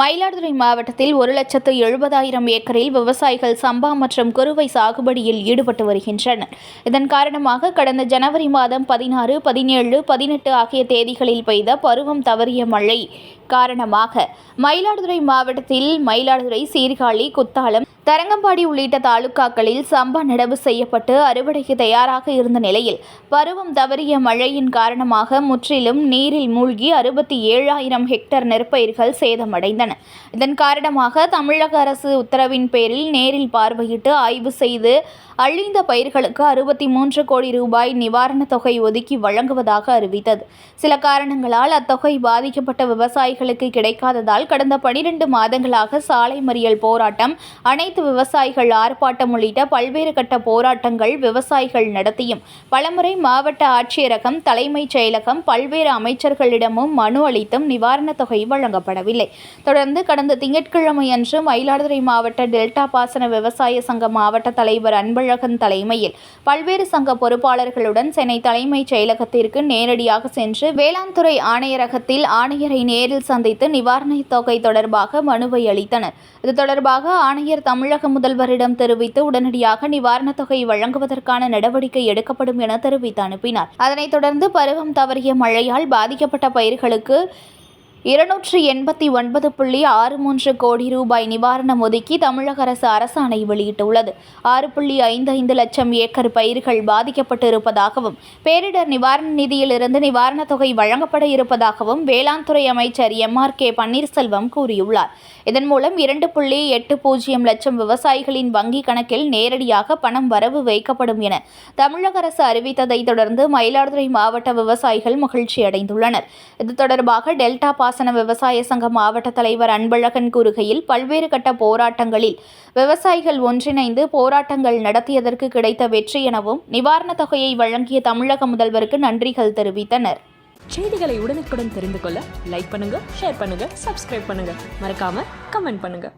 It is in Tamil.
மயிலாடுதுறை மாவட்டத்தில் ஒரு லட்சத்து எழுபதாயிரம் ஏக்கரில் விவசாயிகள் சம்பா மற்றும் குறுவை சாகுபடியில் ஈடுபட்டு வருகின்றனர். இதன் காரணமாக கடந்த ஜனவரி மாதம் பதினாறு பதினேழு பதினெட்டு ஆகிய தேதிகளில் பெய்த பருவம் தவறிய மழை காரணமாக மயிலாடுதுறை மாவட்டத்தில் மயிலாடுதுறை சீர்காழி குத்தாலம் தரங்கம்பாடி உள்ளிட்ட தாலுக்காக்களில் சம்பா நடவு செய்யப்பட்டு அறுவடைக்கு தயாராக இருந்த நிலையில் பருவம் தவறிய மழையின் காரணமாக முற்றிலும் நீரில் மூழ்கி அறுபத்தி ஏழாயிரம் ஹெக்டர் நெற்பயிர்கள் சேதமடைந்தன. இதன் காரணமாக தமிழக அரசு உத்தரவின் பேரில் நேரில் பார்வையிட்டு ஆய்வு செய்து அழிந்த பயிர்களுக்கு அறுபத்தி மூன்று கோடி ரூபாய் நிவாரணத் தொகை ஒதுக்கி வழங்குவதாக அறிவித்தது. சில காரணங்களால் அத்தொகை பாதிக்கப்பட்ட விவசாயிகளுக்கு கிடைக்காததால் கடந்த பனிரெண்டு மாதங்களாக சாலை மறியல் போராட்டம் அனைத்து விவசாயிகள் ஆர்ப்பாட்டம் உள்ளிட்ட பல்வேறு கட்ட போராட்டங்கள் விவசாயிகள் நடத்தியும். பலமுறை மாவட்ட ஆட்சியரகம் தலைமைச் செயலகம் பல்வேறு அமைச்சர்களிடமும் மனு அளித்தும் நிவாரணத் தொகை வழங்கப்படவில்லை. தொடர்ந்து கடந்த திங்கட்கிழமை அன்று மயிலாடுதுறை மாவட்ட டெல்டா பாசன விவசாய சங்க மாவட்ட தலைவர் அன்பழகன் தலைமையில் பல்வேறு சங்க பொறுப்பாளர்களுடன் சென்னை தலைமைச் செயலகத்திற்கு நேரடியாக சென்று வேளாண் துறை ஆணையரகத்தில் ஆணையரை நேரில் சந்தித்து நிவாரணத் தொகை தொடர்பாக மனுவை அளித்தனர். இது தொடர்பாக ஆணையர் தமிழக முதல்வரிடம் தெரிவித்து உடனடியாக நிவாரணத் தொகை வழங்குவதற்கான நடவடிக்கை எடுக்கப்படும் என தெரிவித்து அனுப்பினார். அதனைத் தொடர்ந்து பருவம் தவறிய மழையால் பாதிக்கப்பட்ட பயிர்களுக்கு இருநூற்றி எண்பத்தி ஒன்பது புள்ளி ஆறு மூன்று கோடி ரூபாய் நிவாரணம் ஒதுக்கி தமிழக அரசு அரசாணை வெளியிட்டுள்ளது. ஆறு புள்ளி ஐந்து ஐந்து லட்சம் ஏக்கர் பயிர்கள் பாதிக்கப்பட்டு இருப்பதாகவும் பேரிடர் நிவாரண நிதியிலிருந்து நிவாரணத் தொகை வழங்கப்பட இருப்பதாகவும் வேளாண் துறை அமைச்சர் எம். ஆர். கே. பன்னீர்செல்வம் கூறியுள்ளார். இதன் மூலம் இரண்டு புள்ளி எட்டு பூஜ்ஜியம் லட்சம் விவசாயிகளின் வங்கி கணக்கில் நேரடியாக பணம் வரவு வைக்கப்படும் என தமிழக அரசு அறிவித்ததை தொடர்ந்து மயிலாடுதுறை மாவட்ட விவசாயிகள் மகிழ்ச்சி அடைந்துள்ளனர் இது தொடர்பாக டெல்டா பாசன விவசாய சங்க மாவட்ட தலைவர் அன்பழகன் கூறுகையில் பல்வேறு கட்ட போராட்டங்களில் விவசாயிகள் ஒன்றிணைந்து போராட்டங்கள் நடத்தியதற்கு கிடைத்த வெற்றி எனவும் நிவாரணத் தொகையை வழங்கிய தமிழக முதல்வருக்கு நன்றிகள் தெரிவித்தனர். செய்திகளை உடனுக்குடன் தெரிந்து கொள்ள லைக் பண்ணுங்க ஷேர் பண்ணுங்க சப்ஸ்கிரைப் பண்ணுங்க. மறக்காம கமெண்ட் பண்ணுங்க.